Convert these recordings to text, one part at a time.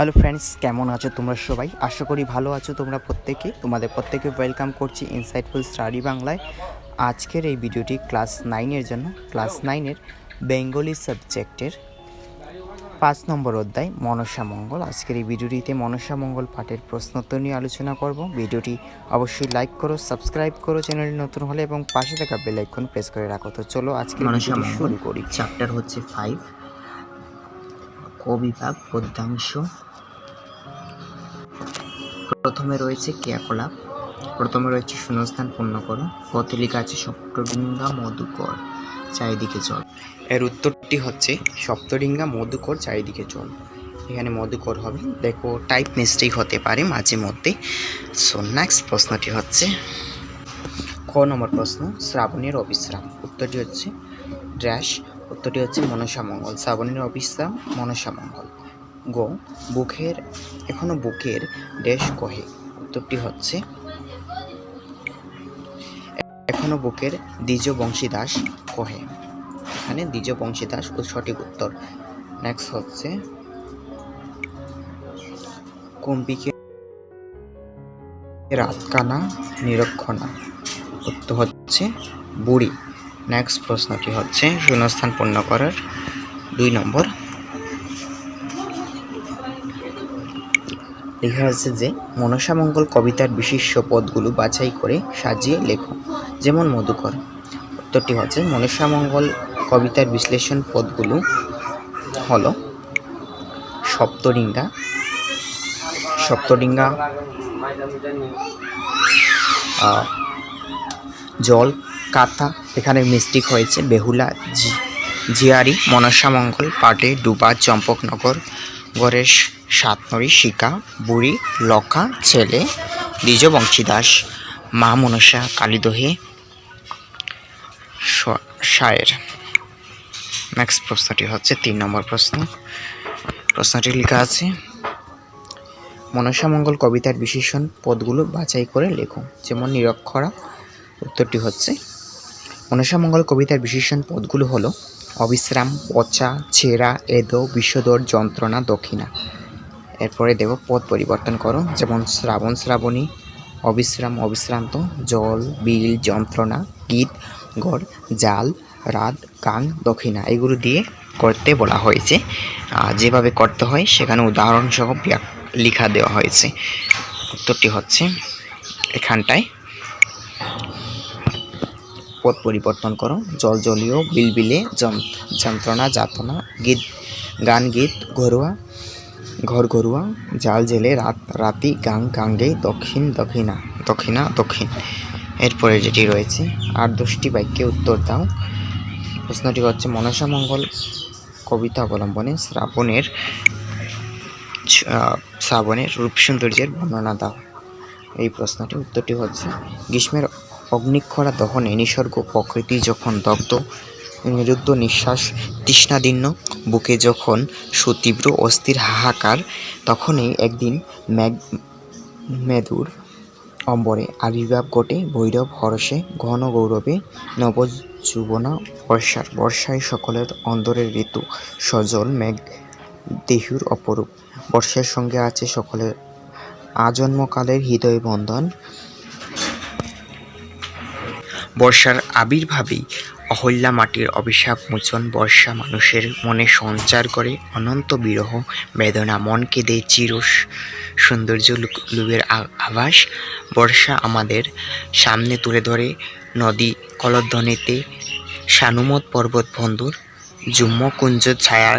Hello friends কেমন আছো তোমরা সবাই? আশা করি ভালো আছো তোমরা প্রত্যেকে। তোমাদের প্রত্যেকে ওয়েলকাম করছি ইনসাইটফুল স্টাডি বাংলায়। আজকের এই ভিডিওটি ক্লাস নাইনের জন্য। ক্লাস নাইনের বেঙ্গলি সাবজেক্টের পাঁচ নম্বর অধ্যায় মনসা মঙ্গল। আজকের এই ভিডিওটিতে মনসা মঙ্গল পাঠের প্রশ্নোত্তর নিয়ে আলোচনা করব। ভিডিওটি অবশ্যই লাইক করো সাবস্ক্রাইব করো চ্যানেলটি নতুন হলে এবং পাশে থাকা বেল আইকন প্রেস করে রাখো। তো চলো আজকে মনসা। শুরু করি। চ্যাপ্টার হচ্ছে ফাইভ ক বিভাগ পদ্যাংশ প্রথমে রয়েছে ক্রিয়াকলাপ। প্রথমে রয়েছে শূন্যস্থান পূর্ণ করো পথে আছে সপ্তডিঙ্গা মধুকর, চারিদিকে জল। এর উত্তরটি হচ্ছে সপ্তরিঙ্গা মধুকর, চারিদিকে চল এখানে মধুকর হবে। দেখো টাইপ মিস্টেক হতে পারে মাঝে মধ্যে। সো নেক্সট প্রশ্নটি হচ্ছে, ক নম্বর প্রশ্ন, শ্রাবণের অবিশ্রাম। উত্তরটি হচ্ছে ড্যাশ উত্তরটি হচ্ছে মনসা মঙ্গল শ্রাবণের অবিশ্রাম মনসা মঙ্গল গো বুকের, এখনও বুকের ড্যাশ কহে। উত্তরটি হচ্ছে, এখনও বুকের দ্বিজ বংশীদাস কহে। এখানে দ্বিজ বংশীদাস ও সঠিক উত্তর। নেক্সট হচ্ছে কুম্পিকে রাতকানা নিরক্ষণা। উত্তর হচ্ছে, বুড়ি। নেক্সট প্রশ্নটি হচ্ছে, শূন্যস্থান পূর্ণ করার দুই নম্বর লেখা আছে যে মনসামঙ্গল কবিতার বিশিষ্ট পদগুলো বাছাই করে সাজিয়ে লেখো, যেমন মধুকর। উত্তরটি হচ্ছে মনসামঙ্গল কবিতার বিশ্লেষণ পদগুলো হলো সপ্তরিঙ্গা সপ্তরিঙ্গা জল, কাথা, এখানে মিস্টিক হয়েছে, বেহুলা জি জিয়ারি মনসামঙ্গল পাটে, ডুবা, চম্পকনগর গড়ের সাতনরী শিকা, বুড়ি, লকা, ছেলে, দ্বিজ বংশীদাস, মা মনসা, কালীদহে, স- শায়ের নেক্সট প্রশ্নটি হচ্ছে তিন নম্বর প্রশ্ন। প্রশ্নটি লেখা আছে মনসামঙ্গল কবিতার বিশেষণ পদগুলো বাছাই করে লেখো। যেমন নিরক্ষরা, উত্তরটি হচ্ছে মনসামঙ্গল কবিতার বিশেষণ পদগুলো হলো অবিশ্রাম, পচা, ছেঁড়া, এদো, বিষদর যন্ত্রণা, দক্ষিণা। এরপরে দেব পথ পরিবর্তন করো, যেমন শ্রাবণ, শ্রাবণী, অবিশ্রাম, অবিশ্রান্ত, জল, বিল, যন্ত্রণা, গীত, গড়, জাল, রাত গান দক্ষিণা। এগুলো দিয়ে করতে বলা হয়েছে। যেভাবে করতে হয়, সেখানে উদাহরণসহ লেখা দেওয়া হয়েছে। উত্তরটি হচ্ছে এখানটায়। পদ পরিবর্তন করো। জল জলীয়, বিলবিলে যন্ত্র যন্ত্রণা, যাতনা, গীত, গান, গীত, ঘরোয়া, ঘর ঘরুয়া, জাল জেলে, রাত, রাতি, গাং, গাঙ্গে, দক্ষিণ, দক্ষিণা দক্ষিণা, দক্ষিণ। এরপরে যেটি রয়েছে আর দশটি বাক্যে উত্তর দাও। প্রশ্নটি হচ্ছে, মনসা মঙ্গল কবিতা অবলম্বনে শ্রাবণের শ্রাবণের রূপ সৌন্দর্যের বর্ণনা দাও। এই প্রশ্নটি উত্তরটি হচ্ছে, গ্রীষ্মের অগ্নিক্ষরা দহনে নিসর্গ প্রকৃতি যখন দগ্ধ, নিরুদ্ধ নিঃশ্বাস তৃষ্ণাদীর্ণ, বুকে যখন সুতীব্র অস্থির হাহাকার, তখনই একদিন মেঘ মেদুর অম্বরে আবির্ভাব ঘটে। ভৈরব হরসে ঘন গৌরবে নবযুবনা বর্ষার বর্ষায় সকলের অন্দরের ঋতু, সজল মেঘ দেহুর অপরূপ। বর্ষার সঙ্গে আছে সকলের আজন্মকালের হৃদয় বন্ধন বর্ষার আবির্ভাবেই অহল্যা মাটির অভিশাপ মোচন বর্ষা মানুষের মনে সঞ্চার করে অনন্ত বিরহ বেদনা মনকে দেয় চির সৌন্দর্য লুবের আভাস। বর্ষা আমাদের সামনে তুলে ধরে নদী কলধ্বনিতে সানুমত পর্বত বন্ধুর জুম্মকুঞ্জ ছায়া,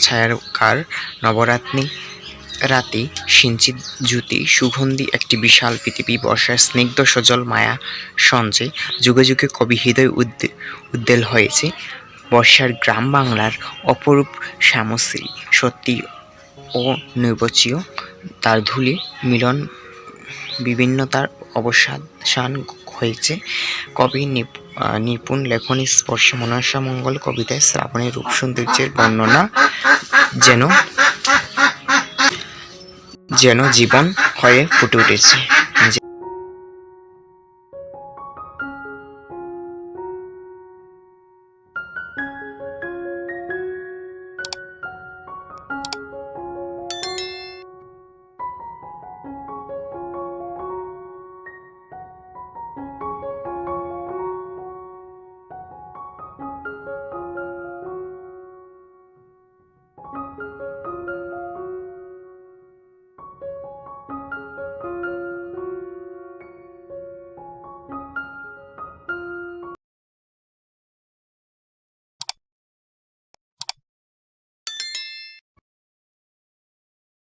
ছায়াকার নবরাত্রি রাতে সিঞ্চিত জ্যোতি সুগন্ধি একটি বিশাল পৃথিবী বর্ষার স্নিগ্ধ সজল মায়া সঞ্চয় যুগে যুগে কবি হৃদয় উদ্দে উদ্বেল হয়েছে। বর্ষার গ্রাম বাংলার অপরূপ শ্যামশ্রী, সত্যি ও নির্বচীয় তার ধুলি, মিলন, বিভিন্নতার অবসান হয়েছে। কবি নিপ- নিপুণ লেখনী স্পর্শ মনসা মঙ্গল কবিতায় শ্রাবণের রূপ সৌন্দর্যের বর্ণনা যেন যেন জীবন হয়ে ফুটে উঠেছে।